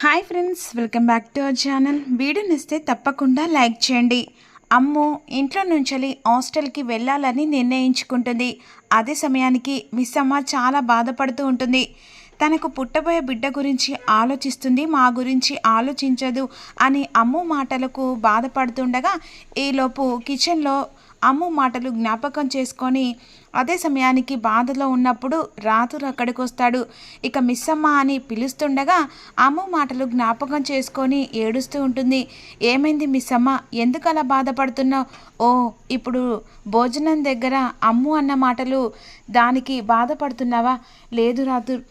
Hi friends welcome back to our channel video నచ్చితే తప్పకుండా like చేయండి. అమ్ము ఇంట్లో నుంచి హాస్టల్కి వెళ్ళాలని నిర్ణయించుకుంటుంది. అదే సమయానికి మిస్ అమ్మ చాలా బాధపడుతూ ఉంటుంది. తనకు పుట్టబోయే బిడ్డ గురించి ఆలోచిస్తుంది మా గురించి ఆలోచించదు అని అమ్ము మాటలకు బాధపడుతుండగా ఈలోపు కిచెన్లో అమ్ము మాటలు జ్ఞాపకం చేసుకొని అదే సమయానికి బాధలో ఉన్నప్పుడు రాతురు అక్కడికి వస్తాడు ఇక మిస్సమ్మ అని పిలుస్తుండగా అమ్ము మాటలు జ్ఞాపకం చేసుకొని ఏడుస్తూ ఉంటుంది. ఏమైంది మిస్సమ్మ? ఎందుకు అలా బాధపడుతున్నావు? ఓ ఇప్పుడు భోజనం దగ్గర అమ్ము అన్న మాటలు దానికి బాధపడుతున్నావా? లేదు రాతురు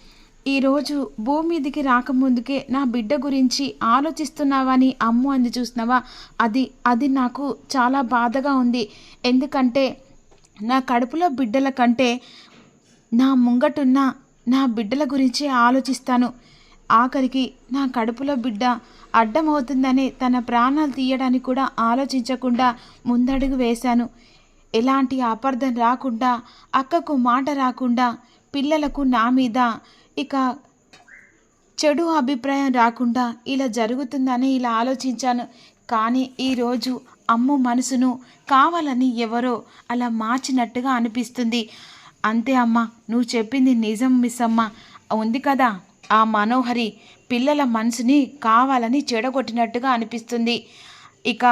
ఈరోజు భూమి మీదకి రాకముందుకే నా బిడ్డ గురించి ఆలోచిస్తున్నావని అమ్ము అంది చూసినావా? అది అది నాకు చాలా బాధగా ఉంది. ఎందుకంటే నా కడుపులో బిడ్డల కంటే నా ముంగటున్న నా బిడ్డల గురించి ఆలోచిస్తాను. ఆఖరికి నా కడుపులో బిడ్డ అడ్డమవుతుందని తన ప్రాణాలు తీయడానికి కూడా ఆలోచించకుండా ముందడుగు వేశాను. ఎలాంటి అపార్థం రాకుండా అక్కకు మాట రాకుండా పిల్లలకు నా మీద ఇక చెడు అభిప్రాయం రాకుండా ఇలా జరుగుతుందని ఇలా ఆలోచించాను. కానీ ఈరోజు అమ్మ మనసును కావాలని ఎవరో అలా మార్చినట్టుగా అనిపిస్తుంది. అంతే అమ్మ నువ్వు చెప్పింది నిజం మిస్ అమ్మ ఉంది కదా ఆ మనోహరి పిల్లల మనసుని కావాలని చెడగొట్టినట్టుగా అనిపిస్తుంది. ఇక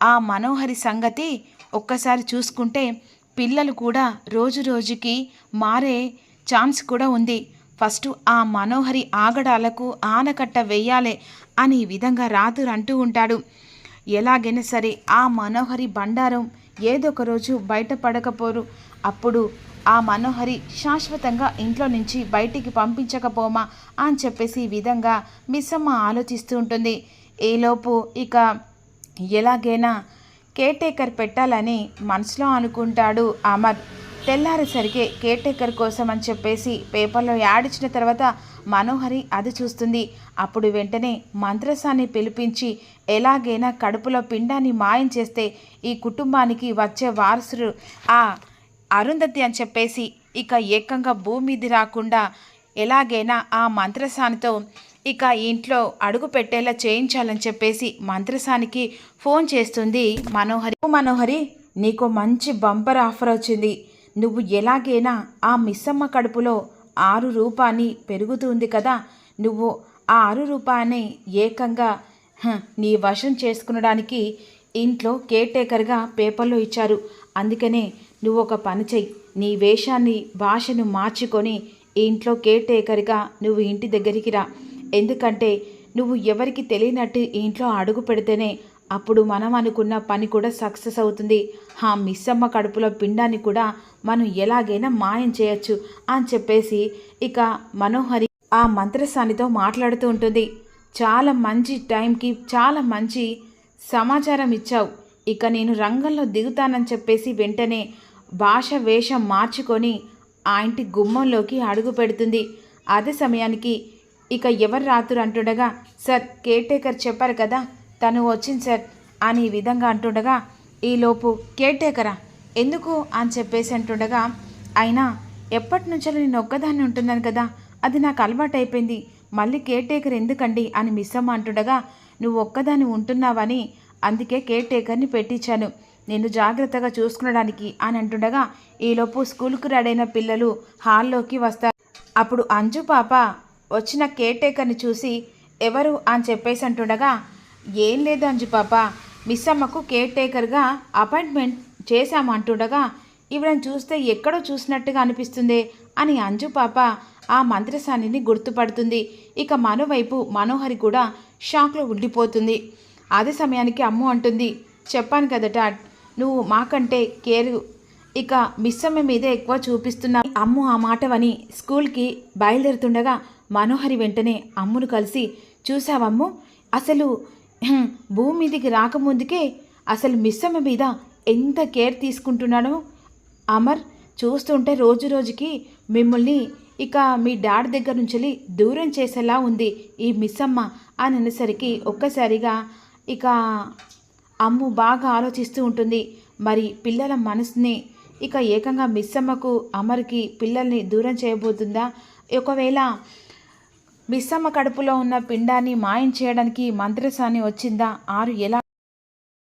ఆ మనోహరి సంగతి ఒక్కసారి చూసుకుంటే పిల్లలు కూడా రోజు రోజుకి మారే ఛాన్స్ కూడా ఉంది. ఫస్ట్ ఆ మనోహరి ఆగడాలకు ఆనకట్ట వెయ్యాలే అని ఈ విధంగా రాతురు అంటూ ఉంటాడు. ఎలాగైనా సరే ఆ మనోహరి బండారం ఏదో ఒక రోజు బయటపడకపోరు అప్పుడు ఆ మనోహరి శాశ్వతంగా ఇంట్లో నుంచి బయటికి పంపించకపోమా అని చెప్పేసి ఈ విధంగా మిస్సమ్మ ఆలోచిస్తూ ఉంటుంది. ఈలోపు ఇక ఎలాగైనా కేర్టేకర్ పెట్టాలని మనసులో అనుకుంటాడు అమర్. తెల్లారేసరికి కేర్టేకర్ కోసం అని చెప్పేసి పేపర్లో యాడ్ ఇచ్చిన తర్వాత మనోహరి అది చూస్తుంది. అప్పుడు వెంటనే మంత్రసాన్ని పిలిపించి ఎలాగైనా కడుపులో పిండాన్ని మాయం చేస్తే ఈ కుటుంబానికి వచ్చే వారసుడు ఆ అరుంధతి అని చెప్పేసి ఇక ఏకంగా భూమి మీది రాకుండా ఎలాగైనా ఆ మంత్రసానితో ఇక ఇంట్లో అడుగు పెట్టేలా చేయించాలని చెప్పేసి మంత్రసానికి ఫోన్ చేస్తుంది మనోహరి. మనోహరి నీకు మంచి బంపర్ ఆఫర్ వచ్చింది. నువ్వు ఎలాగైనా ఆ మిస్సమ్మ కడుపులో ఆరు రూపాన్ని పెరుగుతుంది కదా నువ్వు ఆ ఆరు రూపాయని ఏకంగా హ, నీ వశం చేసుకునడానికి ఇంట్లో కేర్ టేకర్గా పేపర్లో ఇచ్చారు. అందుకనే నువ్వు ఒక పని చెయ్యి. నీ వేషాన్ని భాషను మార్చుకొని ఇంట్లో కేర్ టేకర్గా నువ్వు ఇంటి దగ్గరికి రా. ఎందుకంటే నువ్వు ఎవరికి తెలియనట్టు ఇంట్లో అడుగు పెడితేనే అప్పుడు మనం అనుకున్న పని కూడా సక్సెస్ అవుతుంది. ఆ మిస్సమ్మ కడుపులో పిండాన్ని కూడా మనం ఎలాగైనా మాయం చేయొచ్చు అని చెప్పేసి ఇక మనోహరి ఆ మంత్రసానితో మాట్లాడుతూ ఉంటుంది. చాలా మంచి టైంకి చాలా మంచి సమాచారం ఇచ్చావు. ఇక నేను రంగంలో దిగుతానని చెప్పేసి వెంటనే భాష వేషం మార్చుకొని ఆ ఇంటి గుమ్మంలోకి అడుగు పెడుతుంది. అదే సమయానికి ఇక ఎవరు రాతురు అంటుండగా సార్ కేర్ టేకర్ చెప్పారు కదా తను వచ్చింది సార్ అని ఈ విధంగా అంటుండగా ఈలోపు కేర్ టేకరా? ఎందుకు? అని చెప్పేసి అంటుండగా అయినా ఎప్పటి నుంచో నేను ఒక్కదాన్ని ఉంటున్నాను కదా అది నాకు అలవాటు అయిపోయింది మళ్ళీ కేర్ టేకర్ ఎందుకండి? అని మిస్ అమ్మ అంటుండగా నువ్వు ఒక్కదాన్ని ఉంటున్నావని అందుకే కేర్ టేకర్ని పెట్టించాను. నేను జాగ్రత్తగా చూసుకునడానికి అని అంటుండగా ఈలోపు స్కూల్కు రెడైన పిల్లలు హాల్లోకి వస్తారు. అప్పుడు అంజు పాప వచ్చిన కేర్ టేకర్ని చూసి ఎవరు? అని చెప్పేసి అంటుండగా ఏం లేదు అంజు పాప. మిస్ అమ్మకు కేర్ టేకర్గా అపాయింట్మెంట్ చేశాము అంటుండగా ఇవిడని చూస్తే ఎక్కడో చూసినట్టుగా అనిపిస్తుంది అని అంజు పాప ఆ మంత్రసానిని గుర్తుపడుతుంది. ఇక మరోవైపు మనోహరి కూడా షాక్లో ఉండిపోతుంది. అదే సమయానికి అమ్ము అంటుంది. చెప్పాను కదట నువ్వు మాకంటే కేరు ఇక మిస్సమ్మ మీదే ఎక్కువ చూపిస్తున్నా అమ్ము ఆ మాటవని స్కూల్కి బయలుదేరుతుండగా మనోహరి వెంటనే అమ్మును కలిసి చూసావమ్ము అసలు భూమి మీదికి రాకముందుకే అసలు మిస్సమ్మ మీద ఎంత కేర్ తీసుకుంటున్నాడో అమర్ చూస్తుంటే రోజు రోజుకి మిమ్మల్ని ఇక మీ డాడ్ దగ్గర నుంచి దూరం చేసేలా ఉంది ఈ మిస్సమ్మ అని అనేసరికి ఒక్కసారిగా ఇక అమ్ము బాగా ఆలోచిస్తూ ఉంటుంది. మరి పిల్లల మనసుని ఇక ఏకంగా మిస్సమ్మకు అమర్కి పిల్లల్ని దూరం చేయబోతుందా? ఒకవేళ మిస్సమ్మ కడుపులో ఉన్న పిండాన్ని మాయం చేయడానికి మంత్రసాని వచ్చిందా? ఆరు ఎలా